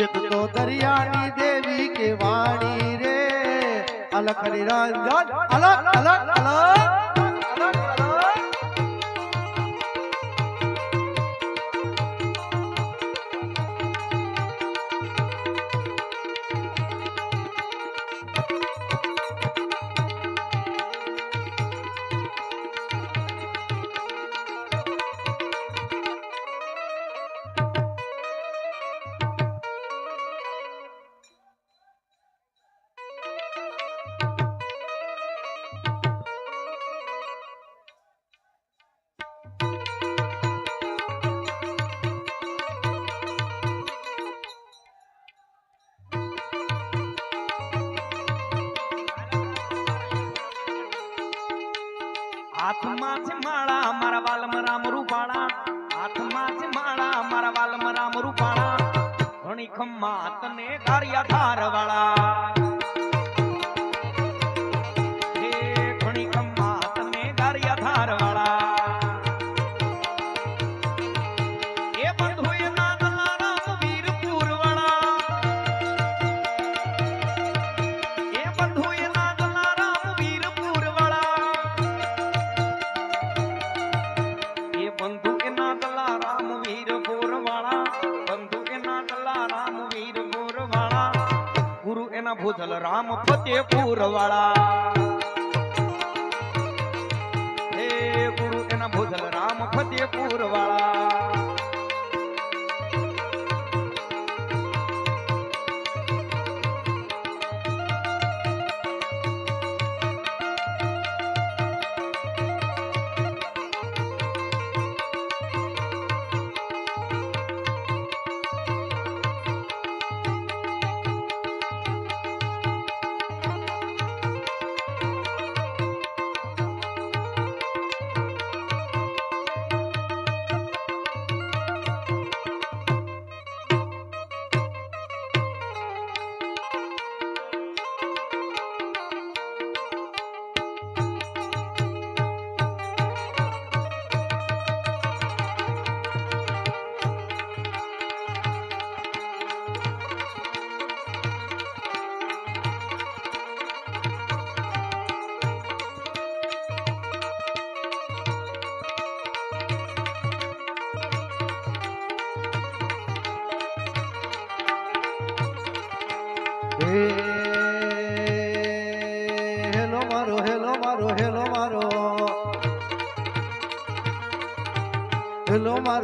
એક તો દરિયાની દેવી કે વાણી રે. અલખ નિરંજન અલગ અલગ અલગ ખમ્મા તને ગારિયા ધાર વાળા ભૂતલ રામ ફતેપુર વાળા.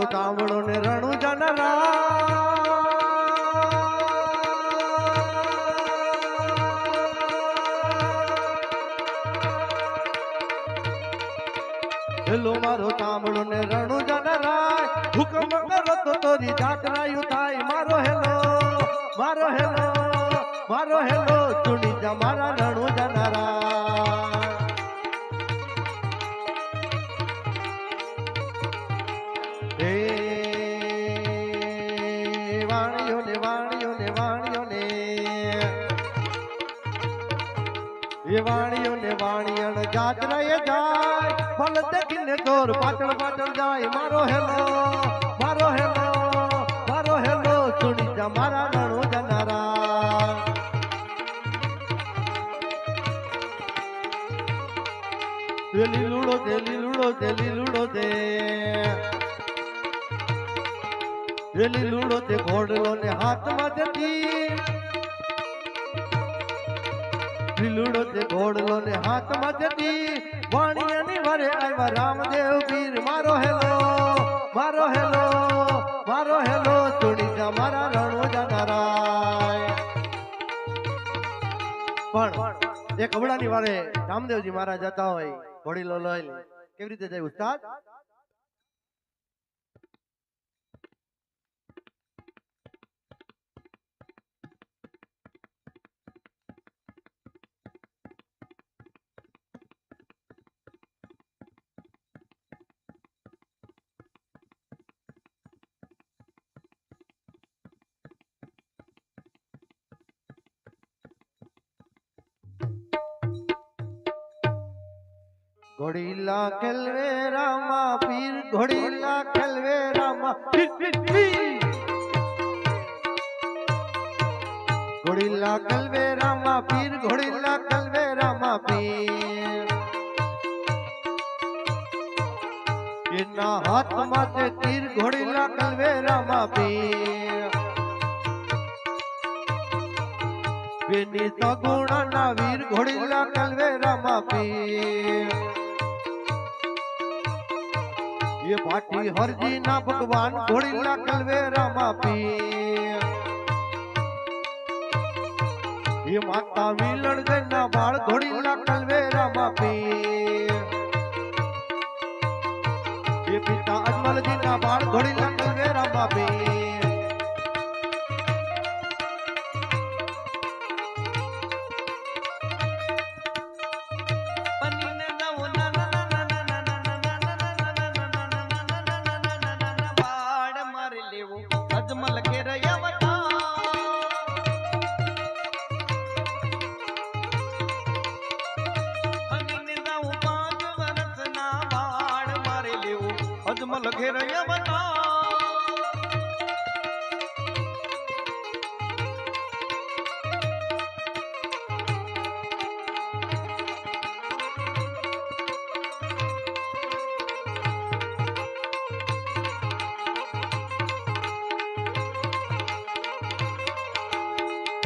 મારો તાંબડો ને રણુ જનરા. હેલો મારો તાંબડો ને રણુ જનરાય હુકમ કરો તો તોરી જાતરાયું થાય. મારો હેલો મારો હેલો મારો હેલો. ચુણી જા મારા જાત્રાએ જાય. ફલ દેખીને દોર પાટણ પાટણ જાય. મારો હેલો મારો હેલો મારો હેલો. સુણી જા મારા નાણો જનારા. દેલી લૂડો દેલી લૂડો દેલી લીલુડો દે દેલી લીલુડો તે ઘોડલો ને હાથમાં જતી. લીલુડો તે ઘોડલો ને હાથમાં જતી વાણિયાની વારે આવ્યા રામદેવ વીર મારો હેલો મારો હેલો મારો હેલો સુણી મારા રણો જનારાય. પણ એક હમણાંની વારે રામદેવજી મહારાજ જતા હોય ઘોડીલો લઈ કેવી રીતે જાય ઉસ્તાદ? ઘોડીલા ખેલવે રામા પીર ઘોડીલા ખેલવે રામા. ઘોડીલા કલવે રામા પીર ઘોડીલા કલવે રામા પીર. એના હાથમાં તે તીર ઘોડીલા કલવે રામા પીર. બેની સગુણા ના વીર ઘોડીલા કલવે રામા પીર. એ પાટી હરજી ના ભગવાન ઘોડી ના કલવેરા માપી એ માતા વિલણ ગઈ ના બાળ ઘોડી ના કલવેરા માપી એ પિતા અજમલજી ના બાળ ઘોડી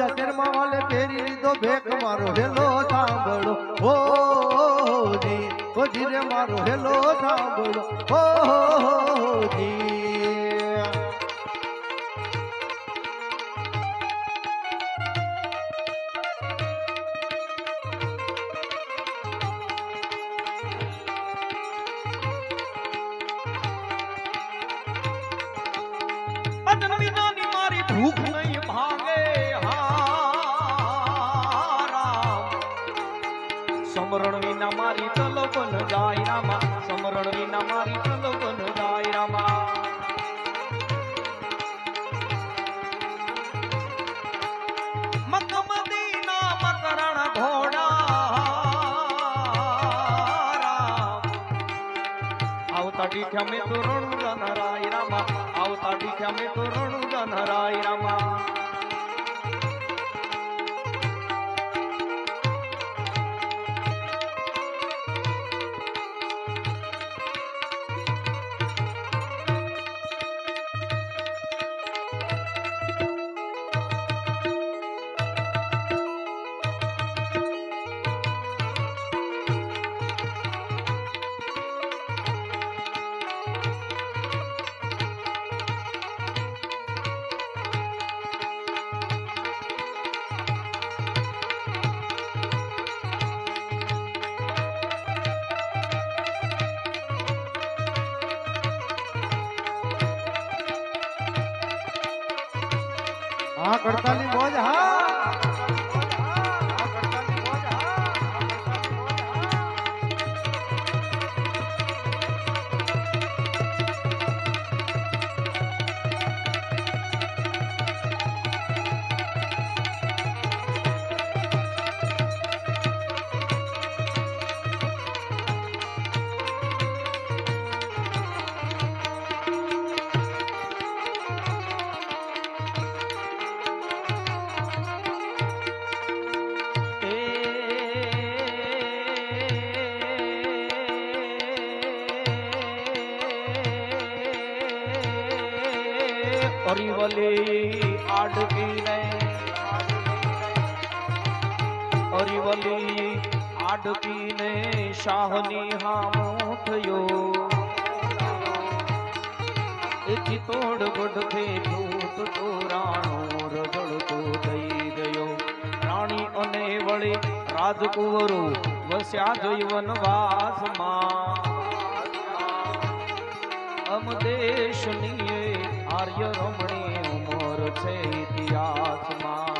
રણુ જચરમાં વાલે પહેરી લીધો, ભેખ મારો હેલો સાંભળો. હો જી ઓ જી રે મારો હેલો સાંભળો. હો જી. ભૂખ નહીં પલવન જાય રામા, સમરણ વિના મારી પલવન જાય રામા. આવતા ટીઠ્યા મેં તો રણુદન હરાય રામા, આવતા ટીઠ્યા મેં તો રણુદન હરાય રામા. હા કડતાલી મોજ હા. અરિવલી આડકીને અરિવલી આડકીને શાહની હામો થયો એથી તોડ ગઢ થે ધૂત તોરાણો રજળતો થઈ ગયો અને વળી રાજકુંવરો વસ્યા જોઈ વનવાસમાં અમ દેશની એ આર્ય રમણી ઉમર છે ઇતિહાસમાં.